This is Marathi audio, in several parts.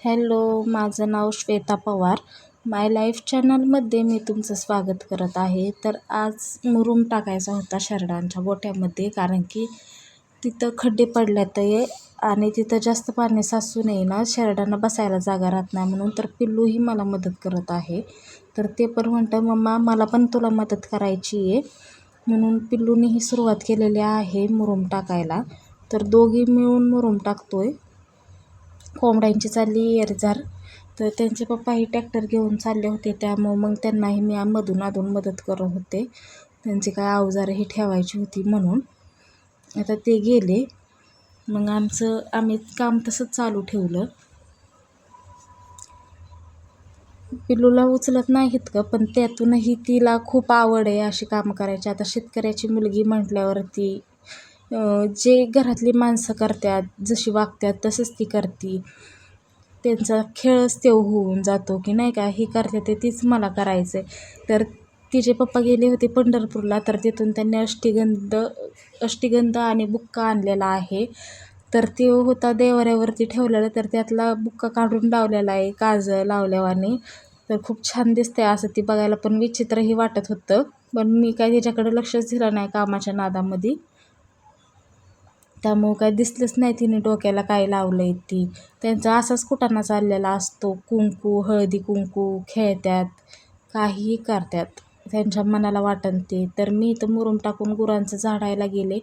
हॅलो माझं नाव श्वेता पवार. माय लाईफ चॅनलमध्ये मी तुमचं स्वागत करत आहे. तर आज मुरूम टाकायचा होता शरडांच्या गोठ्यामध्ये कारण की तिथं खड्डे पडल्यात आहे आणि तिथं जास्त पाणी साचू नये ना शरडांना बसायला जागा राहत नाही म्हणून तर पिल्लूही मला मदत करत आहे. तर ते पण म्हणतं मम्मा मला पण तुला मदत करायची आहे. म्हणून पिल्लूनीही सुरुवात केलेली आहे मुरूम टाकायला. तर दोघी मिळून मुरूम टाकतो आहे कोंबड्यांची चालली येरजार तर त्यांचे पप्पाही ट्रॅक्टर घेऊन चालले होते. त्यामुळं मग त्यांनाही मी मधून अधून मदत करत होते. त्यांची काय अवजारंही ठेवायची होती म्हणून. आता ते गेले. मग आमचं आम्ही काम तसंच चालू ठेवलं. पिल्लूला उचलत नाहीत का? पण त्यातूनही तिला खूप आवड आहे अशी कामं करायची. आता शेतकऱ्याची मुलगी म्हटल्यावरती जे घरातली माणसं करतात जशी वागतात तसंच ती करते. त्यांचा खेळच तेव होऊन जातो की नाही का हे करते ते तीच मला करायचं आहे तर तिचे पप्पा गेले होते पंढरपूरला तर तिथून त्यांनी अष्टिगंध अष्टिगंध आणि बुक्का आणलेला आहे. तर ते होता देवाऱ्यावरती ठेवलेला तर त्यातला बुक्का काढून लावलेला आहे काजळ लावल्यावाने. तर खूप छान दिसते असं ती बघायला पण विचित्रही वाटत होतं. पण मी काय त्याच्याकडे लक्षच दिलं नाही कामाच्या नादामध्ये. त्यामुळं काय दिसलंच नाही तिने डोक्याला काय लावलं आहे ती. त्यांचा असाच कुटाणा चाललेला असतो. कुंकू हळदी कुंकू खेळतात काहीही करतात त्यांच्या मनाला वाटणते तर मी इथं मुरुम टाकून गुरांचं झाडायला गेले.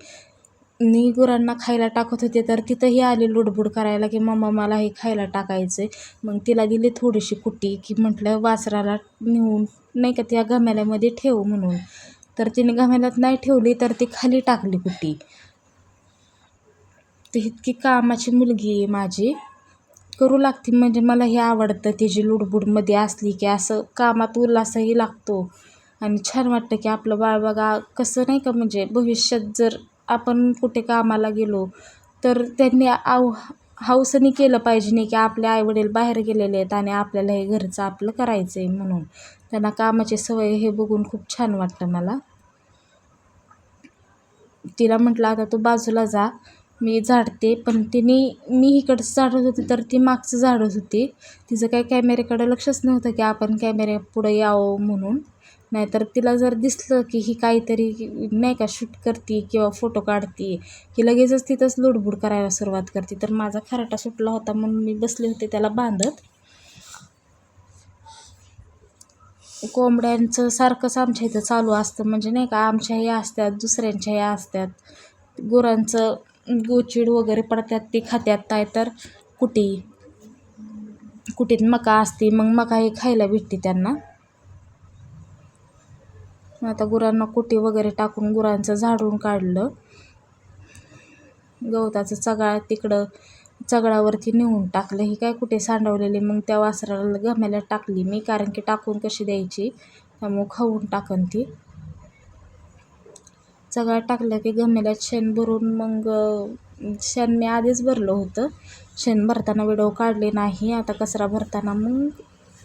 मी गुरांना खायला टाकत होते तर तिथंही आली लुडबुड करायला की मम्मा मला हे खायला टाकायचं आहे मग तिला दिली थोडीशी कुटी की म्हटलं वासराला नेऊन नाही का त्या गमेल्यामध्ये ठेव म्हणून. तर तिने गमेल्यात नाही ठेवली तर ती खाली टाकली कुटी. ती इतकी कामाची मुलगी आहे माझी. करू लागते म्हणजे मला हे आवडतं तिची लुडबुडमध्ये असली की असं कामात उल्हासही लागतो. आणि छान वाटतं की आपलं बाळ बघा कसं नाही का म्हणजे भविष्यात जर आपण कुठे कामाला गेलो तर त्यांनी आव हौसनी केलं पाहिजे नाही की आपले आईवडील बाहेर गेलेले आहेत आणि आपल्याला हे घरचं आपलं करायचं आहे म्हणून. त्यांना कामाची सवय हे बघून खूप छान वाटतं मला. तिला म्हटलं आता तू बाजूला जा मी झाडते पण तिने मी इकडचं झाडत होते तर ती मागचं झाडत होती तिचं काय कॅमेऱ्याकडं लक्षच नव्हतं की आपण कॅमेऱ्या पुढं यावं म्हणून. नाहीतर तिला जर दिसलं की ही काहीतरी नाही का शूट करते किंवा फोटो काढते की लगेचच तिथंच लुडबुड करायला सुरुवात करते. तर माझा खराटा सुटला होता म्हणून मी बसले होते त्याला बांधत. कोंबड्यांचं सारखंच आमच्या इथं चालू असतं. म्हणजे नाही का आमच्याही असतात दुसऱ्यांच्याही असतात. गुरांचं गोचीड वगैरे पडतात ते खात्यात काय तर कुटी कुटीत मका असते मग मका हे खायला भेटते त्यांना. आता गुरांना कुटी वगैरे टाकून गुरांचं झाडून काढलं. गवताचं चगाळ तिकडं चगळावरती नेऊन टाकलं. ही काय कुठे सांडवलेली? मग त्या वासराला गम्याला टाकली मी कारण की टाकून कशी द्यायची? त्यामुळं खाऊन टाकन ती. सगळं टाकलं की गमेल्यात शेण भरून मग शेण मी आधीच भरलं होतं. शेण भरताना व्हिडिओ काढले नाही आता कचरा भरताना मग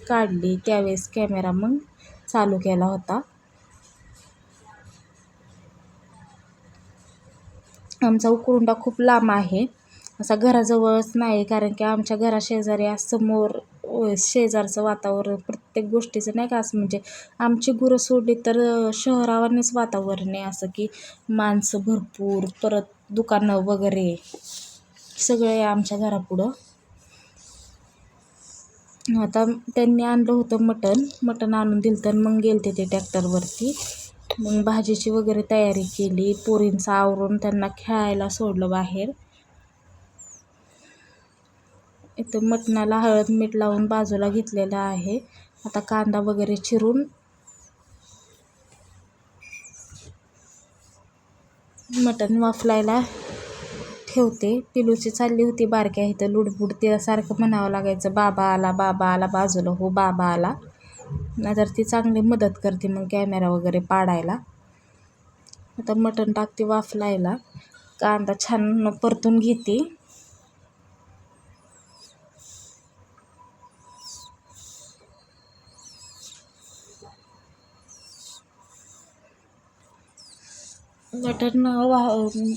काढली. त्यावेळेस कॅमेरा मग चालू केला होता. आमचा उकरुंडा खूप लांब आहे. असा घराजवळच नाही कारण की आमच्या घराशेजारी समोर शेजारचं वातावरण प्रत्येक गोष्टीचं नाही का असं म्हणजे आमची गुरं सोडली तर शहरावरच वातावरण आहे असं की माणसं भरपूर परत दुकानं वगैरे सगळे आहे आमच्या घरापुढं. आता त्यांनी आणलं होतं मटण मटण आणून दिलं तर मग गेलते ते ट्रॅक्टरवरती. मग भाजीची वगैरे तयारी केली पोरींचं आवरून त्यांना खेळायला सोडलं बाहेर. इथं मटणाला हळद मीठ लावून बाजूला घेतलेलं आहे. आता कांदा वगैरे चिरून मटण वाफलायला ठेवते. पिलूची चालली होती बारक्या इथं लुडबुड. तिला सारखं म्हणावं लागायचं बाबा आला बाबा आला बाजूला हो बाबा आला. नाहीतर ती चांगली मदत करते मग कॅमेरा वगैरे पाडायला. आता मटण टाकते वाफलायला. कांदा छान परतून घेते. लटक्यांना वा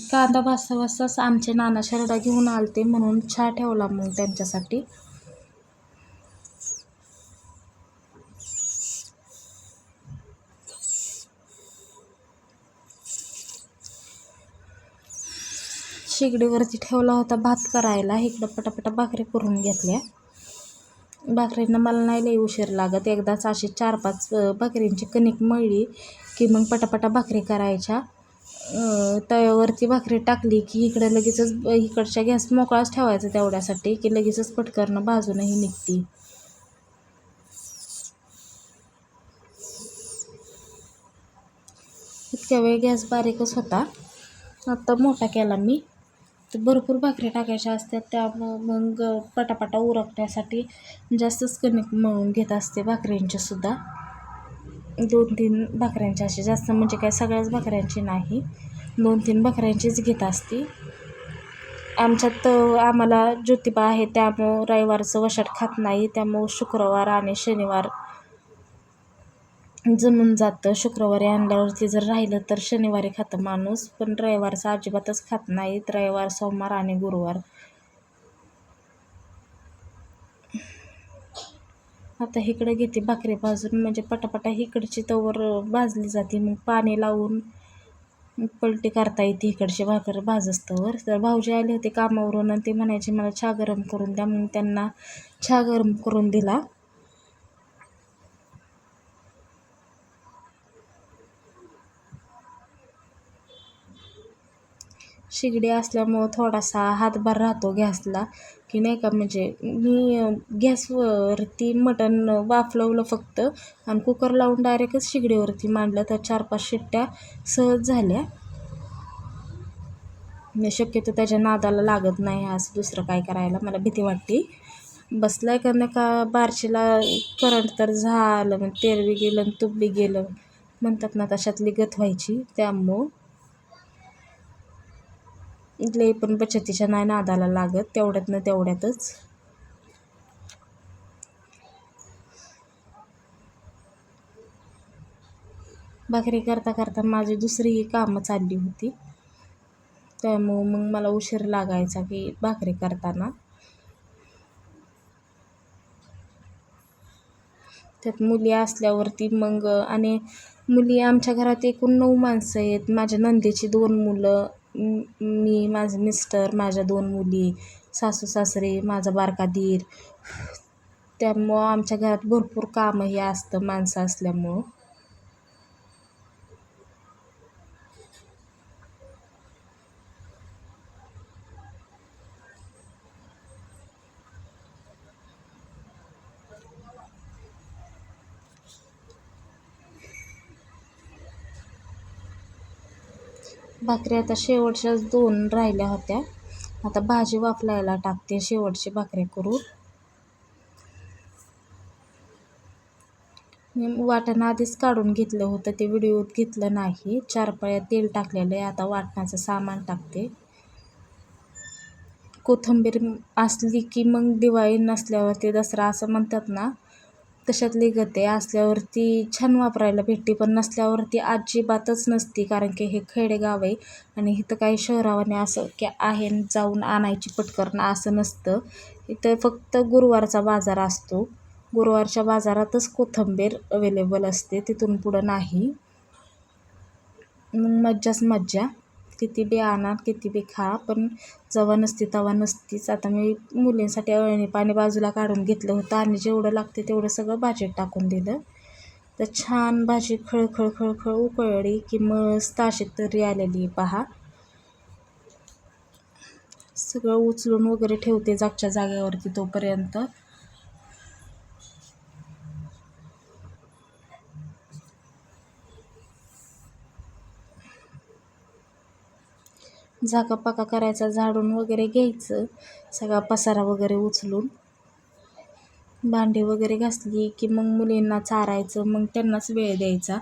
कांदा भाजता भाजताच आमचे नाना शरडा घेऊन आलते म्हणून छा ठेवला मग त्यांच्यासाठी. शेगडीवरती ठेवला होता भात करायला. इकडं पटापटा भाकरी करून घेतल्या. भाकरींना मला नाही लई उशीर लागत. एकदाच असे चार पाच भाकरींची कणिक मळली की मग पटापटा भाकरी करायच्या. तव्यावरती भाकरी टाकली की इकडं लगेचच इकडच्या गॅस मोकळाच ठेवायचा तेवढ्यासाठी की लगेचच पटकरणं बाजूनही निघते. इतक्या वेळ गॅस बारीकच होता. आत्ता मोठा केला मी. तर भरपूर भाकरी टाकायच्या असतात त्यामुळं मग पटापटा उरकण्यासाठी जास्तच कणिक मळून घेत असते भाकऱ्यांच्यासुद्धा दोन तीन बकऱ्यांची अशी जास्त म्हणजे काय सगळ्याच बकऱ्यांची नाही. दोन तीन बकऱ्यांचीच घेत असते. आमच्यात आम्हाला ज्योतिबा आहे त्यामुळं रविवारचं वशाट खात नाही. त्यामुळं शुक्रवार आणि शनिवार जमून जातं. शुक्रवारी आणल्यावरती जर राहिलं तर शनिवारी खातं माणूस. पण रविवारचं अजिबातच खात नाहीत. रविवार सोमवार आणि गुरुवार. आता इकडे घेते भाकरी भाजून म्हणजे पटापटा इकडची तवर भाजली जाते. मग पाणी लावून पलटी करता येते इकडची भाकर भाजस्तवर तर भाऊजी आले होते कामावरून आणि ते म्हणायचे मला चहा गरम करून द्या. मग त्यांना चहा गरम करून दिला. शिगडी असल्यामुळं थोडासा हातभार राहतो गॅसला. की नाही का म्हणजे मी गॅसवरती मटण वाफलवलं फक्त आणि कुकर लावून डायरेक्टच शिगडीवरती मांडलं. तर चार पाच शिट्ट्या सहज झाल्या. मी शक्यतो त्याच्या नादाला लागत नाही असं दुसरं काय करायला मला भीती वाटते. बसलाय का नाही का बारशीला करंट तर झालं मग तेल बी गेलं आणि तूप बी गेलं. म्हणतात ना तशातली गत व्हायची. त्यामुळं लई पण बचतीच्या नाही नादाला लागत तेवढ्यात ना तेवढ्यातच. भाकरी करता करता माझी दुसरीही कामं चालली होती. त्यामुळं मग मला उशीर लागायचा की भाकरी करताना. त्यात मुली असल्यावरती मग आणि मुली आमच्या घरात एकूण नऊ माणसं आहेत. माझ्या नंदेची दोन मुलं मी माझे मिस्टर माझ्या दोन मुली सासू सासरे माझा बारका दीर. त्यामुळं आमच्या घरात भरपूर कामं हे असतं माणसं असल्यामुळं. भाकरी आता शेवटच्याच दोन राहिल्या होत्या. आता भाजी वाफलायला टाकते शेवटची भाकरी करून. मी वाटण आधीच काढून घेतलं होतं ते व्हिडिओत घेतलं नाही. चार पळ्या तेल टाकलेलं आहे आता वाटणाचं सामान टाकते. कोथिंबीर असली की मग दिवाळी नसल्यावरती दसरा असं म्हणतात ना तशातली गते असल्यावरती छान वापरायला भेटते पण नसल्यावर ती अजिबातच नसती कारण की हे खेडेगाव आहे आणि इथं काही शहरावाने असं की आहे जाऊन आणायची पटकरणं असं नसतं. इथं फक्त गुरुवारचा बाजार असतो. गुरुवारच्या बाजारातच कोथिंबीर अवेलेबल असते तिथून पुढं नाही. मग मज्जाच मज्जा. किती बी आणा किती बी खा. पण जेव्हा नसती तेव्हा नसतीच. आता मी मुलींसाठी अळणी पाणी बाजूला काढून घेतलं होतं. आणि जेवढं लागते तेवढं सगळं भाजीत टाकून दिलं. तर छान भाजी खळखळ खळखळ उकळली की मस्त अशी तरी आलेली पहा. सगळं उचलून वगैरे ठेवते जागच्या जागेवरती तोपर्यंत. झाकापाका करायचा झाडून वगैरे घ्यायचं सगळा पसारा वगैरे उचलून. भांडी वगैरे घासली की मग मुलींना चारायचं मग त्यांनाच वेळ द्यायचा.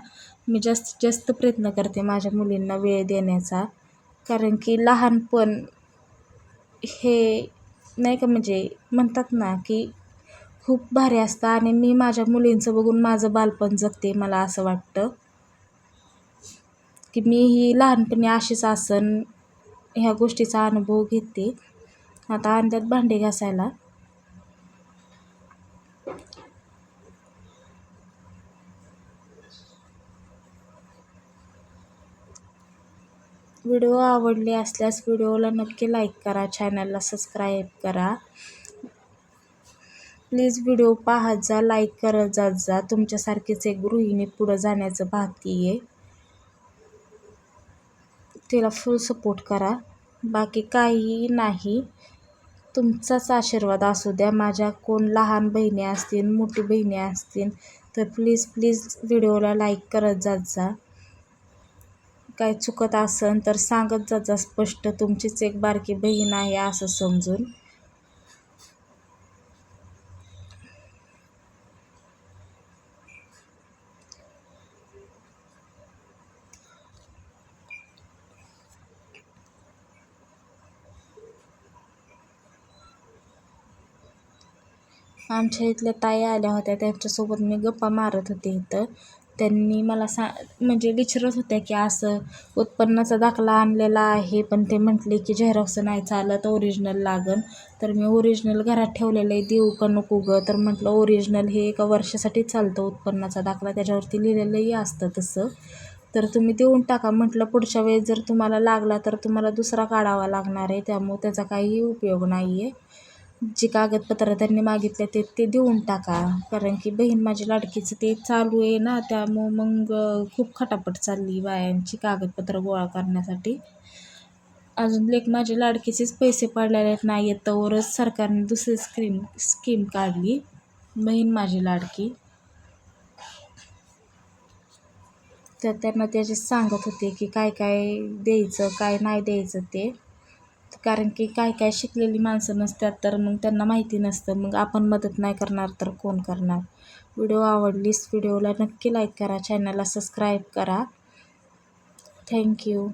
मी जास्तीत जास्त प्रयत्न करते माझ्या मुलींना वेळ देण्याचा. कारण की लहानपण हे नाही का म्हणजे म्हणतात ना की खूप भारी असतं आणि मी माझ्या मुलींचं बघून माझं बालपण जगते मला असं वाटतं. की मी ही लहानपणी अशीच आसन ह्या गोष्टीचा अनुभव घेते. आता अंद्यात भांडे घासायला. व्हिडिओ आवडले असल्यास व्हिडिओला नक्की लाईक करा चॅनलला सबस्क्राईब करा. प्लीज व्हिडिओ पाहत जा लाईक करत जात जा. तुमच्यासारखीच एक गृहिणी पुढं जाण्याचं पाहती आहे. तिला फुल सपोर्ट करा. बाकी काही नाही. तुमचाच आशीर्वाद असू द्या. माझ्या कोण लहान बहिणी असतील मोठी बहिणी असतील तर प्लीज प्लीज व्हिडिओला लाईक करत जात जा. काय चुकत असेल तर सांगत जात जा. स्पष्ट तुमचीच एक बारकी बहीण आहे असं समजून. आमच्या इथल्या ताई आल्या होत्या. त्यांच्यासोबत मी गप्पा मारत होते इथं. त्यांनी मला सा म्हणजे विचारत होत्या की असं उत्पन्नाचा दाखला आणलेला आहे पण ते म्हटले की झेरॉक्स नाही चालत ओरिजिनल लागन. तर मी ओरिजिनल घरात ठेवलेलं आहे देऊ का नको गं? तर म्हटलं ओरिजिनल हे एका वर्षासाठी चालतं उत्पन्नाचा दाखला. त्याच्यावरती लिहिलेलंही असतं तसं. तर तुम्ही देऊन टाका. म्हटलं पुढच्या वेळेस जर तुम्हाला लागला तर तुम्हाला दुसरा काढावा लागणार आहे. त्यामुळे त्याचा काहीही उपयोग नाही आहे जी कागदपत्रं त्यांनी मागितले ते ते देऊन टाका. कारण की बहीण माझी लाडकीचं ते चालू आहे ना त्यामुळं मग खूप खटापट चालली बायांची कागदपत्र गोळा करण्यासाठी. अजून लेख माझ्या लाडकीचेच पैसे पडलेले नाही आहेत तोवरच सरकारने दुसरी स्कीम स्कीम काढली. बहीण माझी लाडकी. तर त्यांना त्याचे सांगत होते की काय काय द्यायचं काय नाही द्यायचं ते. कारण की काय काय शिकलेली माणसं नसतात तर मग त्यांना माहिती नसतं. मग आपण मदत नाही करणार तर कोण करणार? व्हिडिओ आवडलीस व्हिडिओला नक्की लाईक करा. चॅनलला सबस्क्राईब करा. थँक्यू